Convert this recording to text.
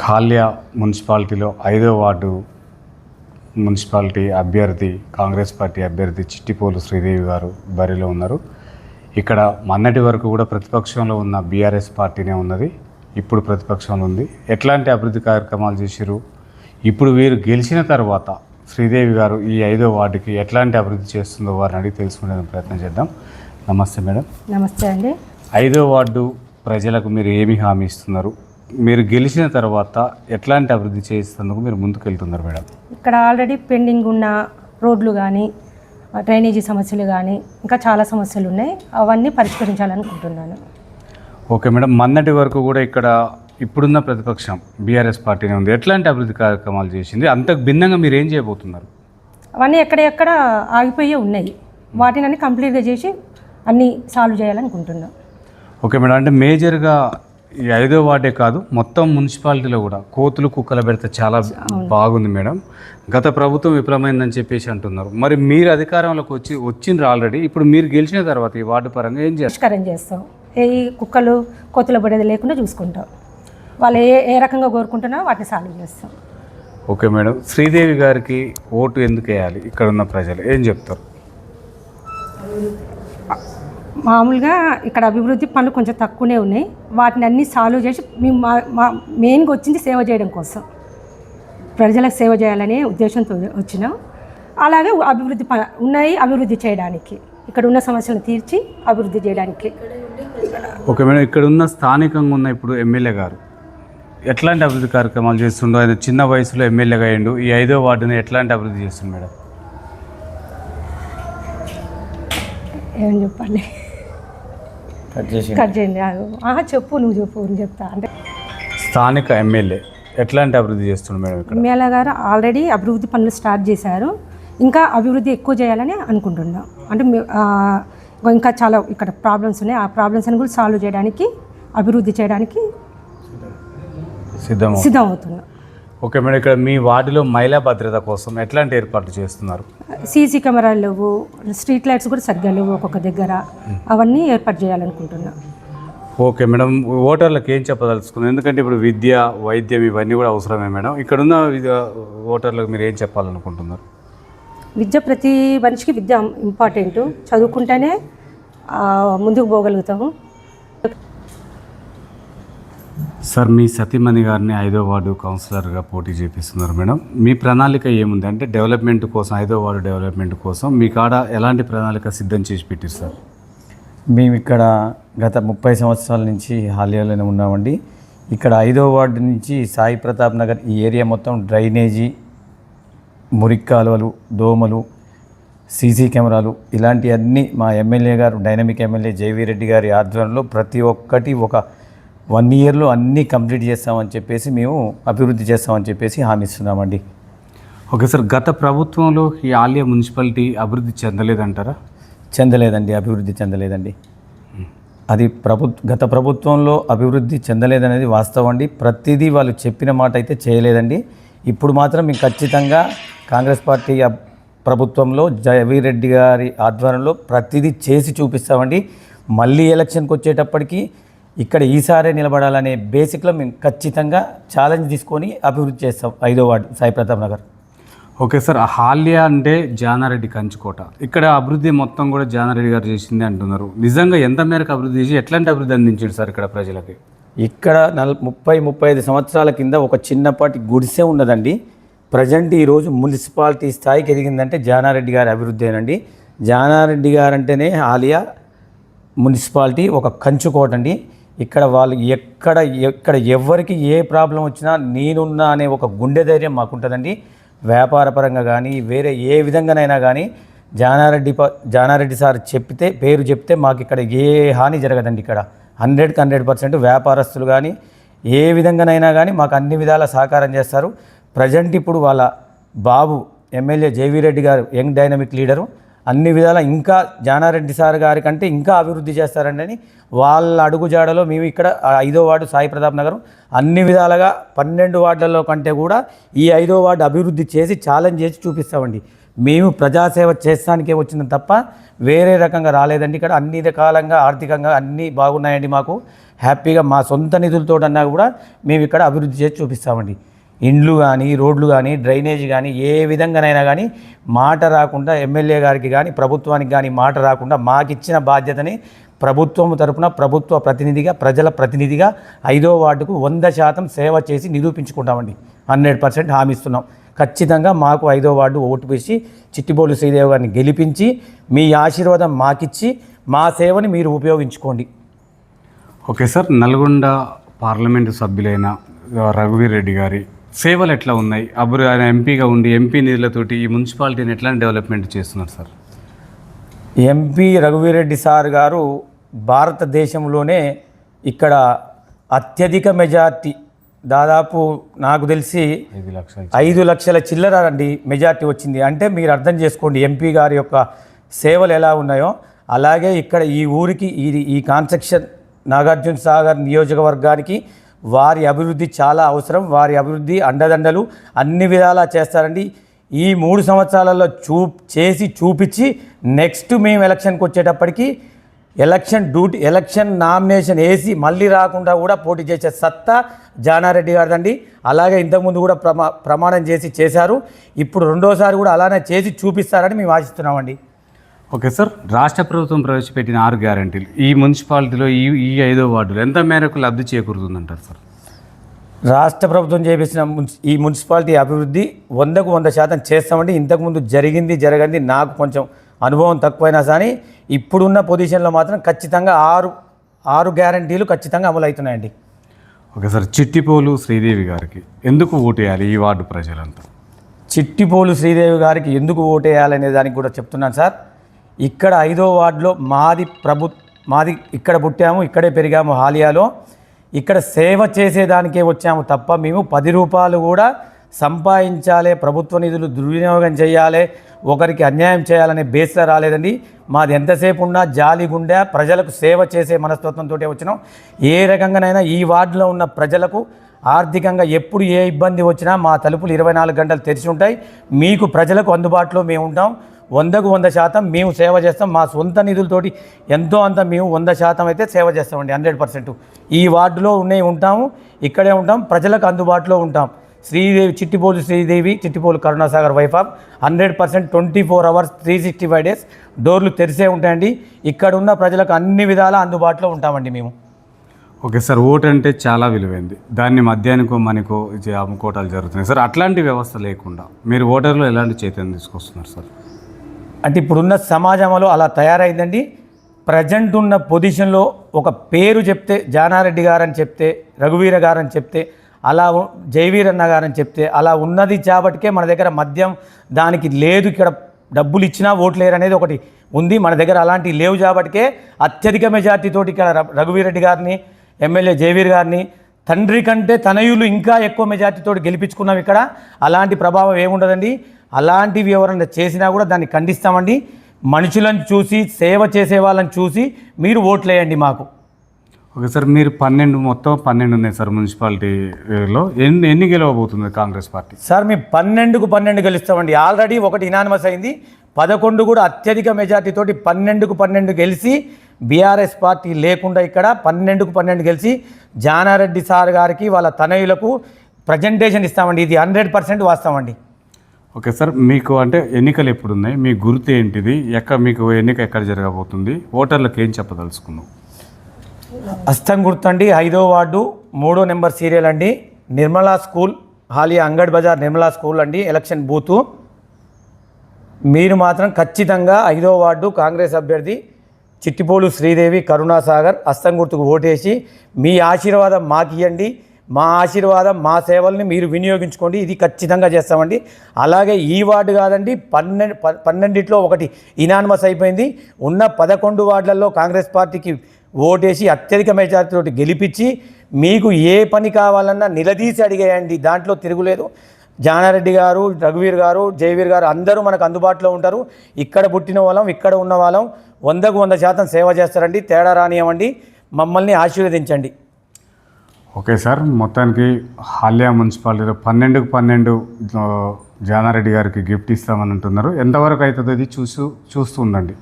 ఖాల్య మున్సిపాలిటీలో ఐదో ward municipality అభ్యర్థి కాంగ్రెస్ పార్టీ అభ్యర్థి చిట్టిపోలు శ్రీదేవి గారు బరిలో ఉన్నారు. ఇక్కడ మొన్నటి వరకు కూడా ప్రతిపక్షంలో ఉన్న బీఆర్ఎస్ పార్టీనే ఉన్నది. ఇప్పుడు ప్రతిపక్షంలో ఉంది. ఎట్లాంటి అభివృద్ధి కార్యక్రమాలు చేసిరు ఇప్పుడు వీరు గెలిచిన తర్వాత శ్రీదేవి గారు ఈ ఐదో వార్డుకి ఎట్లాంటి అభివృద్ధి చేస్తుందో వారిని అడిగి తెలుసుకునే ప్రయత్నం చేద్దాం. నమస్తే మేడం. నమస్తే అండి. ఐదో వార్డు ప్రజలకు మీరు ఏమి హామీ ఇస్తున్నారు? మీరు గెలిచిన తర్వాత ఎట్లాంటి అభివృద్ధి చేసేందుకు మీరు ముందుకెళ్తున్నారు మేడం? ఇక్కడ ఆల్రెడీ పెండింగ్ ఉన్న రోడ్లు కానీ డ్రైనేజీ సమస్యలు కానీ ఇంకా చాలా సమస్యలు ఉన్నాయి. అవన్నీ పరిష్కరించాలనుకుంటున్నాను. Okay madam. మొన్నటి వరకు కూడా ఇక్కడ ఇప్పుడున్న ప్రతిపక్షం బీఆర్ఎస్ పార్టీనే ఉంది. ఎట్లాంటి అభివృద్ధి కార్యక్రమాలు చేసింది? అంతకు భిన్నంగా మీరు ఏం చేయబోతున్నారు? అవన్నీ ఎక్కడెక్కడ ఆగిపోయే ఉన్నాయి. వాటిని అన్ని కంప్లీట్గా చేసి అన్నీ సాల్వ్ చేయాలనుకుంటున్నాం. Okay madam. అంటే మేజర్గా ఈ ఐదో వార్డే కాదు మొత్తం మున్సిపాలిటీలో కూడా కోతులు కుక్కల పెడితే చాలా బాగుంది మేడం. గత ప్రభుత్వం విఫలమైందని చెప్పేసి అంటున్నారు. మరి మీరు అధికారంలోకి వచ్చి వచ్చిండ్రు ఆల్రెడీ ఇప్పుడు మీరు గెలిచిన తర్వాత ఈ వార్డు పరంగా ఏం చేస్తారు? చేస్తాం. ఏ కుక్కలు కోతుల పడేది లేకుండా చూసుకుంటాం. వాళ్ళు ఏ ఏ రకంగా కోరుకుంటున్నా వాటిని సాల్వ్ చేస్తాం. Okay madam. శ్రీదేవి గారికి ఓటు ఎందుకు వేయాలి? ఇక్కడ ఉన్న ప్రజలు ఏం చెప్తారు? మామూలుగా ఇక్కడ అభివృద్ధి పనులు కొంచెం తక్కువనే ఉన్నాయి. వాటిని అన్నీ సాల్వ్ చేసి మేము మా మా మెయిన్గా వచ్చింది సేవ చేయడం కోసం. ప్రజలకు సేవ చేయాలనే ఉద్దేశంతో వచ్చినాం. అలాగే అభివృద్ధి ప ఉన్నాయి అభివృద్ధి చేయడానికి. ఇక్కడ ఉన్న సమస్యలను తీర్చి అభివృద్ధి చేయడానికి. ఓకే మేడం ఇక్కడ ఉన్న స్థానికంగా ఉన్న ఇప్పుడు ఎమ్మెల్యే గారు ఎట్లాంటి అభివృద్ధి కార్యక్రమాలు చేస్తుండో ఆయన చిన్న వయసులో ఎమ్మెల్యేగా అయ్యిండు. ఈ ఐదో వార్డుని ఎట్లాంటి అభివృద్ధి చేస్తుంది మేడం? ఏం చెప్పాలి? కట్ చేసి కట్ చేయండి. ఆహా చెప్పు నువ్వు చెప్పు నేను చెప్తా. అంటే స్థానిక ఎమ్మెల్యే ఎట్లాంటి అభివృద్ధి చేస్తుండు మేడం ఇక్కడ? ఎమ్మెల్యే గారు ఆల్రెడీ అభివృద్ధి పనులు స్టార్ట్ చేశారు. ఇంకా అభివృద్ధి ఎక్కువ చేయాలని అనుకుంటున్నాం. అంటే ఇంకా చాలా ఇక్కడ ప్రాబ్లమ్స్ ఉన్నాయి. ఆ ప్రాబ్లమ్స్ అని కూడా సాల్వ్ చేయడానికి అభివృద్ధి చేయడానికి సిద్ధం. సిద్ధం అవుతున్నాం. ఓకే మేడం ఇక్కడ మీ వార్డులో మహిళా భద్రత కోసం ఎట్లాంటి ఏర్పాట్లు చేస్తున్నారు? సీసీ కెమెరాలు లేవు స్ట్రీట్ లైట్స్ కూడా సరిగ్గా లేవు ఒక్కొక్క దగ్గర. అవన్నీ ఏర్పాటు చేయాలనుకుంటున్నాం. ఓకే మేడం ఓటర్లకు ఏం చెప్పదలుచుకున్నారు? ఎందుకంటే ఇప్పుడు విద్య వైద్యం ఇవన్నీ కూడా అవసరమే మేడం. ఇక్కడ ఉన్న విద్య- ఓటర్లకు మీరు ఏం చెప్పాలనుకుంటున్నారు? విద్య ప్రతి మనిషికి విద్య ఇంపార్టెంట్. చదువుకుంటేనే ముందుకు పోగలుగుతాము. సార్ మీ సతీమణి గారిని ఐదో వార్డు కౌన్సిలర్గా పోటీ చేపిస్తున్నారు మేడం. మీ ప్రణాళిక ఏముంది? అంటే డెవలప్మెంట్ కోసం ఐదో వార్డు డెవలప్మెంట్ కోసం మీ కాడ ఎలాంటి ప్రణాళిక సిద్ధం చేసి పెట్టారు సార్? మేము ఇక్కడ గత ముప్పై సంవత్సరాల నుంచి హాలియాలోనే ఉన్నామండి. ఇక్కడ ఐదో వార్డు నుంచి సాయి ప్రతాప్ నగర్ ఈ ఏరియా మొత్తం డ్రైనేజీ మురికి కాలువలు దోమలు సీసీ కెమెరాలు ఇలాంటివన్నీ మా ఎమ్మెల్యే గారు డైనమిక్ ఎమ్మెల్యే జేవీ రెడ్డి గారి ఆధ్వర్యంలో ప్రతి ఒక్కటి ఒక వన్ ఇయర్లో అన్నీ కంప్లీట్ చేస్తామని చెప్పేసి మేము అభివృద్ధి చేస్తామని చెప్పేసి హామీ ఇస్తున్నామండి. ఓకే సార్ గత ప్రభుత్వంలో ఈ ఆలయ మున్సిపాలిటీ అభివృద్ధి చెందలేదంటారా? చెందలేదండి అభివృద్ధి చెందలేదండి. అది ప్రభు గత ప్రభుత్వంలో అభివృద్ధి చెందలేదనేది వాస్తవం అండి. ప్రతిదీ వాళ్ళు చెప్పిన మాట అయితే చేయలేదండి. ఇప్పుడు మాత్రం మేము ఖచ్చితంగా కాంగ్రెస్ పార్టీ ప్రభుత్వంలో జవీర్ రెడ్డి గారి ఆధ్వర్యంలో ప్రతిదీ చేసి చూపిస్తామండి. మళ్ళీ ఎలక్షన్కి వచ్చేటప్పటికి ఇక్కడ ఈసారే నిలబడాలనే బేసిక్లో మేము ఖచ్చితంగా ఛాలెంజ్ తీసుకొని అభివృద్ధి చేస్తాం ఐదో ward Sai Pratap Nagar. Okay sir Haliya అంటే జానారెడ్డి కంచుకోట. ఇక్కడ అభివృద్ధి మొత్తం కూడా జానారెడ్డి గారు చేసింది అంటున్నారు. నిజంగా ఎంత మేరకు అభివృద్ధి చేసి ఎట్లాంటి అభివృద్ధి అందించాడు సార్ ఇక్కడ ప్రజలకి? ఇక్కడ నల్ ముప్పై ముప్పై ఐదు సంవత్సరాల కింద ఒక చిన్నపాటి గుడిసె ఉన్నదండి. ప్రజెంట్ ఈరోజు మున్సిపాలిటీ స్థాయికి ఎదిగిందంటే జానారెడ్డి గారి అభివృద్ధి జానారెడ్డి గారు అంటేనే ఆలియా మున్సిపాలిటీ ఒక కంచుకోట అండి ఇక్కడ వాళ్ళు ఎక్కడ ఎక్కడ ఎవరికి ఏ ప్రాబ్లం వచ్చినా నేనున్నా అనే ఒక గుండె ధైర్యం మాకుంటుందండి. వ్యాపార పరంగా కానీ వేరే ఏ విధంగానైనా కానీ జానారెడ్డి ప జానారెడ్డి సార్ చెప్తే పేరు చెప్తే మాకు ఇక్కడ ఏ హాని జరగదండి ఇక్కడ. హండ్రెడ్కి హండ్రెడ్ పర్సెంట్ వ్యాపారస్తులు కానీ ఏ విధంగానైనా కానీ మాకు అన్ని విధాల సహకారం చేస్తారు. ప్రజెంట్ ఇప్పుడు వాళ్ళ బాబు ఎమ్మెల్యే జేవీ రెడ్డి గారు యంగ్ డైనమిక్ లీడరు. అన్ని విధాల ఇంకా జానారెడ్డి సార్ గారి కంటే ఇంకా అభివృద్ధి చేస్తారండి అని వాళ్ళ అడుగుజాడలో మేము ఇక్కడ ఐదో వార్డు సాయి ప్రతాప్ నగరం అన్ని విధాలుగా పన్నెండు వార్డులలో కంటే కూడా ఈ ఐదో వార్డు అభివృద్ధి చేసి ఛాలెంజ్ చేసి చూపిస్తామండి. మేము ప్రజాసేవ చేస్తానికే వచ్చింది తప్ప వేరే రకంగా రాలేదండి ఇక్కడ. అన్ని రకాలంగా ఆర్థికంగా అన్నీ బాగున్నాయండి మాకు. హ్యాపీగా మా సొంత నిధులతో అన్నా కూడా మేము ఇక్కడ అభివృద్ధి చేసి చూపిస్తామండి. ఇండ్లు కానీ రోడ్లు కానీ డ్రైనేజ్ కానీ ఏ విధంగానైనా కానీ మాట రాకుండా ఎమ్మెల్యే గారికి కానీ ప్రభుత్వానికి కానీ మాట రాకుండా మాకిచ్చిన బాధ్యతని ప్రభుత్వం తరపున ప్రభుత్వ ప్రతినిధిగా ప్రజల ప్రతినిధిగా ఐదో వార్డుకు వంద శాతం సేవ చేసి నిరూపించుకుంటామండి. హండ్రెడ్ పర్సెంట్ హామీ ఇస్తున్నాం. ఖచ్చితంగా మాకు ఐదో వార్డు ఓటు వేసి చిట్టిబోలు శ్రీదేవి గారిని గెలిపించి మీ ఆశీర్వాదం మాకిచ్చి మా సేవని మీరు ఉపయోగించుకోండి. Okay sir. నల్గొండ పార్లమెంటు సభ్యులైన రఘువీర్ రెడ్డి గారి సేవలు ఎట్లా ఉన్నాయి? అప్పుడు ఆయన ఎంపీగా ఉండి ఎంపీ నిధులతోటి ఈ మున్సిపాలిటీని ఎట్లాంటి డెవలప్మెంట్ చేస్తున్నారు సార్? ఎంపీ రఘువీరెడ్డి సార్ గారు భారతదేశంలోనే ఇక్కడ అత్యధిక మెజార్టీ దాదాపు నాకు తెలిసి ఐదు లక్షలు ఐదు లక్షల చిల్లర అండి మెజార్టీ వచ్చింది. అంటే మీరు అర్థం చేసుకోండి ఎంపీ గారి యొక్క సేవలు ఎలా ఉన్నాయో. అలాగే ఇక్కడ ఈ ఊరికి ఈ ఈ కాన్స్ట్రక్షన్ నాగార్జున సాగర్ నియోజకవర్గానికి వారి అభివృద్ధి చాలా అవసరం. వారి అభివృద్ధి అండదండలు అన్ని విధాలా చేస్తారండి. ఈ మూడు సంవత్సరాలలో చూ చేసి చూపించి నెక్స్ట్ మేము ఎలక్షన్కి వచ్చేటప్పటికి ఎలక్షన్ డ్యూటీ ఎలక్షన్ నామినేషన్ వేసి మళ్ళీ రాకుండా కూడా పోటీ చేసే సత్తా జానారెడ్డి గారిదండి. అలాగే ఇంతకుముందు కూడా ప్రమా ప్రమాణం చేసి చేశారు. ఇప్పుడు రెండోసారి కూడా అలానే చేసి చూపిస్తారని మేము ఆశిస్తున్నామండి. Okay sir. రాష్ట్ర ప్రభుత్వం ప్రవేశపెట్టిన ఆరు గ్యారంటీలు. ఈ మున్సిపాలిటీలో ఈ ఈ ఐదో వార్డులో ఎంత మేరకు లబ్ధి చేకూరుతుందంటారు సార్? రాష్ట్ర ప్రభుత్వం చేపించిన ఈ మున్సిపాలిటీ అభివృద్ధి వందకు వంద శాతం చేస్తామండి ఇంతకుముందు జరిగింది జరగంది నాకు కొంచెం అనుభవం తక్కువైనా కానీ ఇప్పుడున్న పొజిషన్లో మాత్రం ఖచ్చితంగా ఆరు ఆరు గ్యారంటీలు ఖచ్చితంగా అమలు అవుతున్నాయండి. Okay sir. చిట్టిపోలు శ్రీదేవి గారికి ఎందుకు ఓటు వేయాలి ఈ వార్డు ప్రజలంతా? చిట్టిపోలు శ్రీదేవి గారికి ఎందుకు ఓటేయాలనే దానికి కూడా చెప్తున్నాను సార్. ఇక్కడ ఐదో వార్డులో మాది ప్రభు మాది ఇక్కడ పుట్టాము ఇక్కడే పెరిగాము హాలియాలో. ఇక్కడ సేవ చేసేదానికే వచ్చాము తప్ప మేము పది రూపాయలు కూడా సంపాదించాలి ప్రభుత్వ నిధులు దుర్వినియోగం చేయాలి ఒకరికి అన్యాయం చేయాలనే బేస్లో రాలేదండి. మాది ఎంతసేపు ఉన్నా జాలి గుండె ప్రజలకు సేవ చేసే మనస్తత్వంతో వచ్చినాం. ఏ రకంగానైనా ఈ వార్డులో ఉన్న ప్రజలకు ఆర్థికంగా ఎప్పుడు ఏ ఇబ్బంది వచ్చినా మా తలుపులు ఇరవై నాలుగు గంటలు తెరిచి ఉంటాయి. మీకు ప్రజలకు అందుబాటులో మేము ఉంటాం. వందకు వంద శాతం మేము సేవ చేస్తాం. మా సొంత నిధులతోటి ఎంతో అంత మేము వంద శాతం అయితే సేవ చేస్తామండి హండ్రెడ్ పర్సెంట్. ఈ వార్డులో ఉన్నాయి ఉంటాము ఇక్కడే ఉంటాం ప్రజలకు అందుబాటులో ఉంటాం. Sridevi Chittipolu Sridevi Chittipolu Karunasagar wife of hundred percent twenty four hours three sixty five days డోర్లు తెరిసే ఉంటాయండి. ఇక్కడ ఉన్న ప్రజలకు అన్ని విధాలా అందుబాటులో ఉంటామండి మేము. ఓకే సార్ ఓటు అంటే చాలా విలువైంది. దాన్ని మద్యానికో మనకో ఇది అమ్ముకోవటాలు జరుగుతున్నాయి. సార్ అట్లాంటి వ్యవస్థ లేకుండా మీరు ఓటర్లో ఎలాంటి చైతన్యం తీసుకొస్తున్నారు సార్? అంటే ఇప్పుడున్న సమాజంలో అలా తయారైందండి. ప్రజెంట్ ఉన్న పొజిషన్లో ఒక పేరు చెప్తే జానారెడ్డి గారని చెప్తే రఘువీర గారని చెప్తే అలా జయవీరన్న గారని చెప్తే అలా ఉన్నది చాబట్కే మన దగ్గర మద్యం దానికి లేదు ఇక్కడ డబ్బులు ఇచ్చినా ఓట్లేరు అనేది ఒకటి ఉంది. మన దగ్గర అలాంటి లేవు చాబట్కే అత్యధిక మెజార్టీతోటి ఇక్కడ రఘువీరెడ్డి గారిని ఎమ్మెల్యే జయవీర్ గారిని తండ్రి కంటే తనయులు ఇంకా ఎక్కువ మెజార్టీతో గెలిపించుకున్నాం ఇక్కడ. అలాంటి ప్రభావం ఏముండదండి. అలాంటివి ఎవరైనా చేసినా కూడా దాన్ని ఖండిస్తామండి. మనుషులను చూసి సేవ చేసే వాళ్ళని చూసి మీరు ఓట్లేయండి మాకు. ఓకే సార్ మీరు పన్నెండు మొత్తం పన్నెండు ఉన్నాయి సార్ మున్సిపాలిటీలో ఎన్ని ఎన్ని గెలవబోతుంది కాంగ్రెస్ పార్టీ? సార్ మేము పన్నెండుకు పన్నెండు గెలుస్తామండి. ఆల్రెడీ ఒకటి ఇనానిమస్ అయింది. పదకొండు కూడా అత్యధిక మెజార్టీతోటి పన్నెండుకు పన్నెండు గెలిచి బీఆర్ఎస్ పార్టీ లేకుండా ఇక్కడ పన్నెండుకు పన్నెండు గెలిచి జానారెడ్డి సార్ గారికి వాళ్ళ తనయులకు ప్రజెంటేషన్ ఇస్తామండి. ఇది హండ్రెడ్ పర్సెంట్ వాస్తామండి ఓకే సార్ మీకు అంటే ఎన్నికలు ఎప్పుడు ఉన్నాయి మీ గుర్తు ఏంటిది? ఎక్కడ మీకు ఎన్నిక ఎక్కడ జరగబోతుంది? ఓటర్లకు ఏం చెప్పదలుచుకున్నాం అస్తం గుర్తండి ఐదో వార్డు మూడో నెంబర్ సీరియల్ అండి. నిర్మలా స్కూల్ హాలియా అంగడ్ బజార్ నిర్మలా స్కూల్ అండి ఎలక్షన్ బూతు. మీరు మాత్రం ఖచ్చితంగా ఐదో వార్డు కాంగ్రెస్ అభ్యర్థి చిట్టిపోలు శ్రీదేవి కరుణాసాగర్ అస్తం గుర్తుకు ఓటేసి మీ ఆశీర్వాదం మాకు ఇవ్వండి మా ఆశీర్వాదం మా సేవల్ని మీరు వినియోగించుకోండి. ఇది ఖచ్చితంగా చేస్తామండి. అలాగే ఈ వార్డు కాదండి పన్నెండు పన్నెండిట్లో ఒకటి ఇనానిమస్ అయిపోయింది. ఉన్న పదకొండు వార్డులలో కాంగ్రెస్ పార్టీకి ఓటేసి అత్యధిక మెజార్టీతో గెలిపించి మీకు ఏ పని కావాలన్నా నిలదీసి అడిగేయండి. దాంట్లో తిరుగులేదు. జానారెడ్డి గారు రఘువీర్ గారు జయవీర్ గారు అందరూ మనకు అందుబాటులో ఉంటారు. ఇక్కడ పుట్టిన వాళ్ళం ఇక్కడ ఉన్న వాళ్ళం వందకు వంద శాతం సేవ చేస్తారండి. తేడా రానియమండి. మమ్మల్ని ఆశీర్వదించండి. ఓకే సార్ మొత్తానికి హాల్యా మున్సిపాలిటీలో పన్నెండుకు పన్నెండు జానారెడ్డి గారికి గిఫ్ట్ ఇస్తామని అంటున్నారు. ఎంతవరకు అవుతుంది ఇది చూసు చూస్తూ ఉండండి.